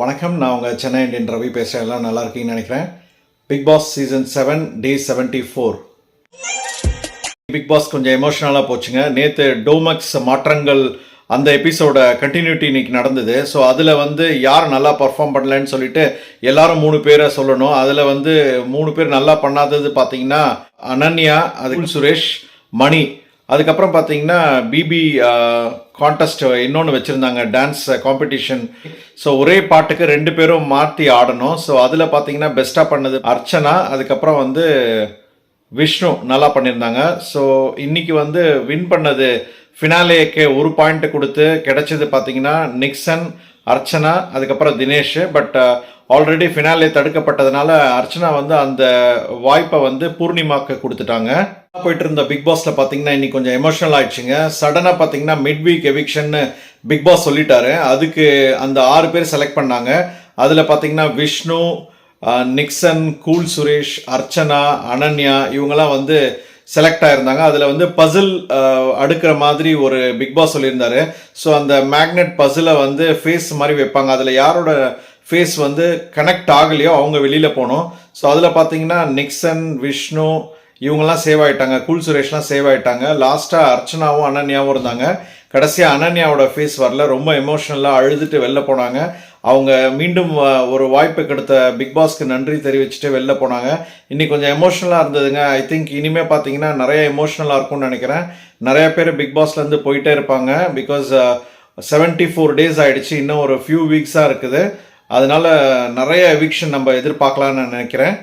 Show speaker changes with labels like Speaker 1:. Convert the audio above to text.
Speaker 1: வணக்கம் நான் உங்கள் சென்னை இண்டியன் ரவி பேசுகிறேன் எல்லாம் நல்லா இருக்கீங்கன்னு நினைக்கிறேன். Bigg Boss season seven day seventy four Bigg Boss கொஞ்சம் எமோஷ்னலாக போச்சுங்க. நேற்று டோமக்ஸ் மாற்றங்கள் அந்த எபிசோட கண்டினியூட்டி இன்னைக்கு நடந்தது. ஸோ அதில் வந்து யார் நல்லா பர்ஃபார்ம் பண்ணலன்னு சொல்லிட்டு எல்லாரும் மூணு பேரை சொல்லணும். அதில் வந்து மூணு பேர் நல்லா பண்ணாதது பார்த்தீங்கன்னா அனன்யா அதுக்கு சுரேஷ் மணி. அதுக்கப்புறம் பார்த்தீங்கன்னா பிபி கான்டெஸ்ட் இன்னொன்று வச்சுருந்தாங்க டான்ஸ் காம்படிஷன் ஸோ ஒரே பாட்டுக்கு ரெண்டு பேரும் மாற்றி ஆடணும். ஸோ அதில் பார்த்தீங்கன்னா பெஸ்ட்டாக பண்ணது அர்ச்சனா அதுக்கப்புறம் வந்து விஷ்ணு நல்லா பண்ணியிருந்தாங்க. ஸோ இன்னைக்கு வந்து வின் பண்ணது ஃபினாலேக்கு ஒரு பாயிண்ட் கொடுத்து கிடைச்சது பார்த்தீங்கன்னா நிக்சன் அர்ச்சனா அதுக்கப்புறம் தினேஷ் பட் ஆல்ரெடி ஃபினாலே தடுக்கப்பட்டதுனால அர்ச்சனா வந்து அந்த வாய்ப்பை வந்து பூர்ணிமாக்கு கொடுத்துட்டாங்க. போயிட்டு இருந்த பிக் பாஸ்ல பார்த்தீங்கன்னா இன்னைக்கு கொஞ்சம் எமோஷனல் ஆயிடுச்சுங்க. சடனாக பார்த்தீங்கன்னா மிட் வீக் எவிக்ஷன்னு பிக் பாஸ் சொல்லிட்டாரு. அதுக்கு அந்த ஆறு பேர் செலக்ட் பண்ணாங்க. அதில் பார்த்தீங்கன்னா Vishnu Nixon uh, cool Suresh Archana Ananya இவங்கெல்லாம் வந்து செலக்ட் ஆயிருந்தாங்க. அதில் வந்து பசில் அடுக்கிற மாதிரி ஒரு பிக் பாஸ் சொல்லியிருந்தாரு. ஸோ அந்த மேக்னெட் பசிலை வந்து ஃபேஸ் மாதிரி வைப்பாங்க. அதில் யாரோட ஃபேஸ் வந்து கனெக்ட் ஆகலையோ அவங்க வெளியில் போகணும். ஸோ அதில் பார்த்தீங்கன்னா நிக்சன் விஷ்ணு இவங்கெல்லாம் சேவ் ஆகிட்டாங்க கூல் சுரேஷ்லாம் சேவ் ஆகிட்டாங்க லாஸ்ட்டாக அர்ச்சனாவும் அனன்யாவும் இருந்தாங்க. கடைசியாக அனன்யாவோட ஃபேஸ் வரல. ரொம்ப எமோஷ்னலாக அழுதுட்டு வெளில போனாங்க. அவங்க மீண்டும் ஒரு வாய்ப்பு கொடுத்த பிக் பாஸ்க்கு நன்றி தெரிவிச்சுட்டு வெளில போனாங்க. இன்னைக்கு கொஞ்சம் எமோஷ்னலாக இருந்ததுங்க. ஐ திங்க் இனிமே பார்த்தீங்கன்னா நிறைய எமோஷ்னலாக இருக்கும்னு நினைக்கிறேன். நிறைய பேர் பிக் பாஸ்லேருந்து போயிட்டே இருப்பாங்க. பிகாஸ் செவன்ட்டி ஃபோர் டேஸ் ஆகிடுச்சு இன்னும் ஒரு ஃபியூ வீக்ஸாக இருக்குது. அதனால் நிறைய எவிக்ஷன் நம்ம எதிர்பார்க்கலான்னு நினைக்கிறேன்.